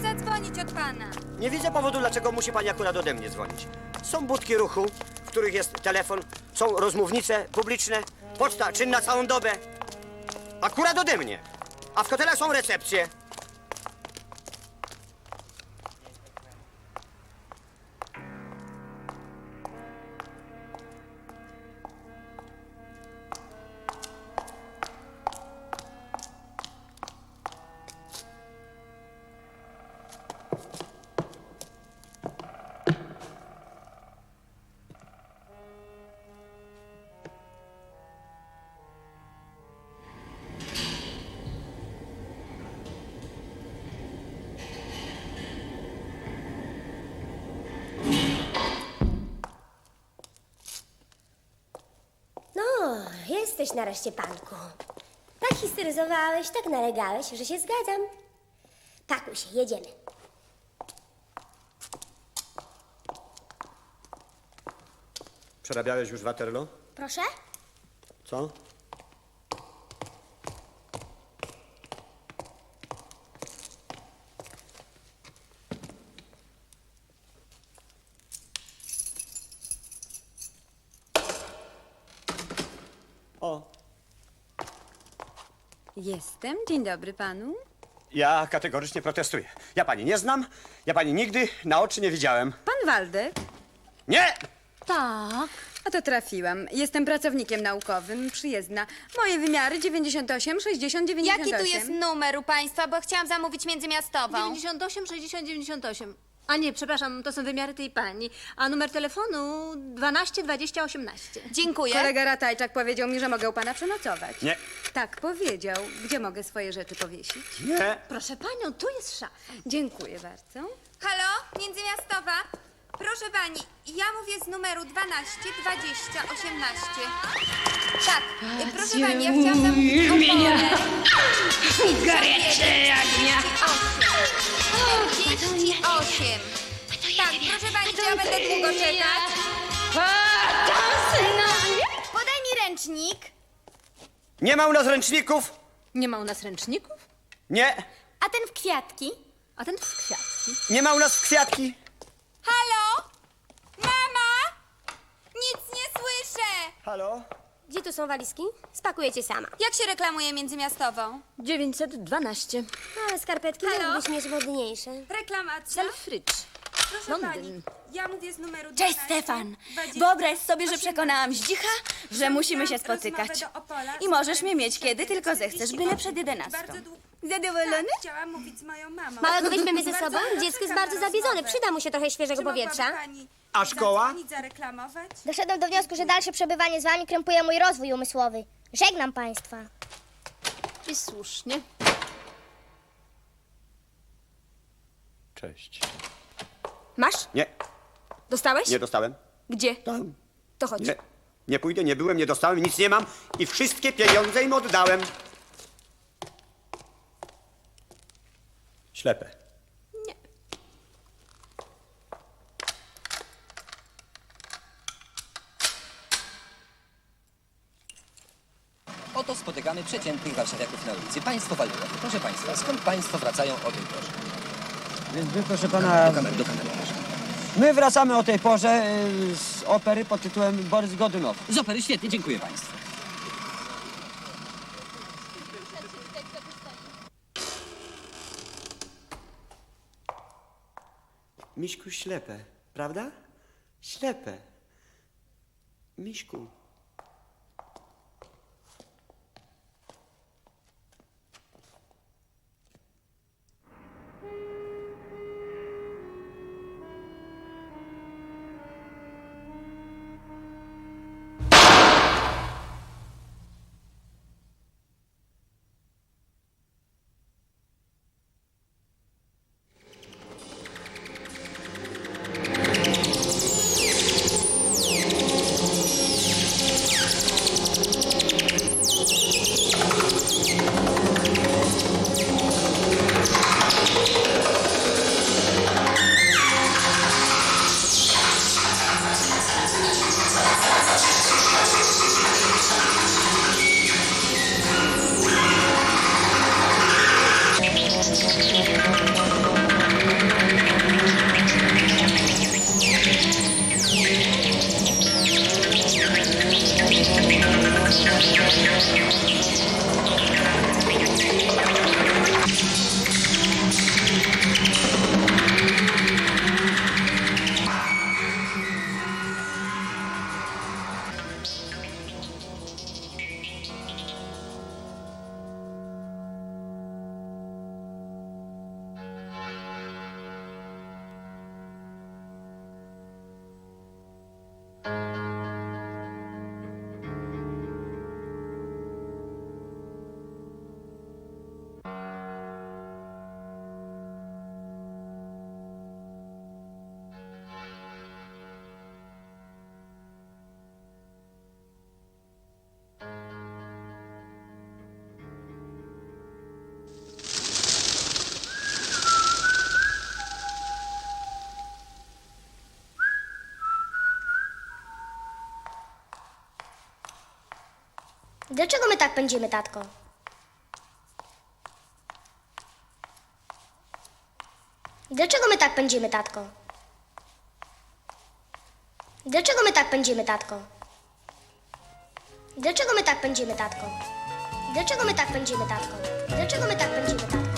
zadzwonić od pana. Nie widzę powodu, dlaczego musi pani akurat ode mnie dzwonić. Są budki ruchu, w których jest telefon, są rozmównice publiczne, poczta czynna całą dobę. Akurat ode mnie. A w hotelach są recepcje. Jesteś nareszcie panku. Tak histeryzowałeś, tak nalegałeś, że się zgadzam. Pakuj się, jedziemy. Przerabiałeś już Waterloo? Proszę? Co? O, Jestem. Dzień dobry panu. ja kategorycznie protestuję. Ja pani nie znam, ja pani nigdy na oczy nie widziałem. Pan Waldek? Nie! Tak. A to trafiłam. Jestem pracownikiem naukowym, przyjezdna. Moje wymiary 98, 60, 98. Jaki tu jest numer u państwa, bo chciałam zamówić międzymiastową. 98, 60, 98. A nie, przepraszam, to są wymiary tej pani. A numer telefonu 12 20 18. Dziękuję. Kolega Ratajczak powiedział mi, że mogę u pana przenocować. Nie. Tak, powiedział. Gdzie mogę swoje rzeczy powiesić? Nie! Proszę panią, tu jest szafa. Dziękuję bardzo. Halo, międzymiastowa? Proszę pani, ja mówię z numeru 12 20 18. Tak, y, proszę pani, ja chciałam zamówić Imienia. oponę. Goręcze jagnia. 38. Tak, proszę pani, czy ja będę długo czekać? Podaj mi ręcznik. Nie ma u nas ręczników? Nie ma u nas ręczników, Nie. A ten w kwiatki? a ten to jest kwiatki. Nie ma u nas w kwiatki. Halo? Halo? Gdzie tu są walizki? Spakuję cię sama. Jak się reklamuje międzymiastową? 912. Ale skarpetki Halo? mógłbyś mieć ładniejsze. Reklamacja? Selfridge. Proszę Londyn. pani, ja mówię z numeru Cześć 12, Stefan! 20, Wyobraź sobie, że 18. przekonałam Zdzicha, że musimy się spotykać. Rozmowę do Opola I możesz mnie mieć 40, kiedy tylko zechcesz, byle przed 11. Bardzo długo. Zadowolony? Tak, chciałam mówić z moją mamą. Małego weźmiemy ze Bardzo sobą? proszę Dziecko jest pana bardzo zabiedzone. Przyda mu się trochę świeżego Czy mogłaby powietrza. pani A szkoła? zadzwonić, zareklamować? Doszedłem do wniosku, że dalsze przebywanie z wami krępuje mój rozwój umysłowy. Żegnam państwa. I słusznie. Cześć. Masz? Nie, Dostałeś? nie dostałem. Gdzie? Tam. To chodź. Nie, nie pójdę, nie byłem, nie dostałem, nic nie mam i wszystkie pieniądze im oddałem. Ślepe. Oto spotykamy przeciętnych warszawiaków na ulicy. Państwo walują. Proszę Państwa, skąd Państwo wracają o tej porze? Więc my, proszę pana, Do kamery, do kamery. proszę. my wracamy o tej porze y, z opery pod tytułem Borys Godunow. Z opery, świetnie, dziękuję Państwu. Miśku ślepe, prawda? Ślepe. Miśku. Dlaczego my tak pędzimy, tatko? Dlaczego my tak pędzimy, tatko? Dlaczego my tak pędzimy, tatko? Dlaczego my tak pędzimy, tatko? Dlaczego my tak pędzimy, tatko? Dlaczego my tak pędzimy, tatko?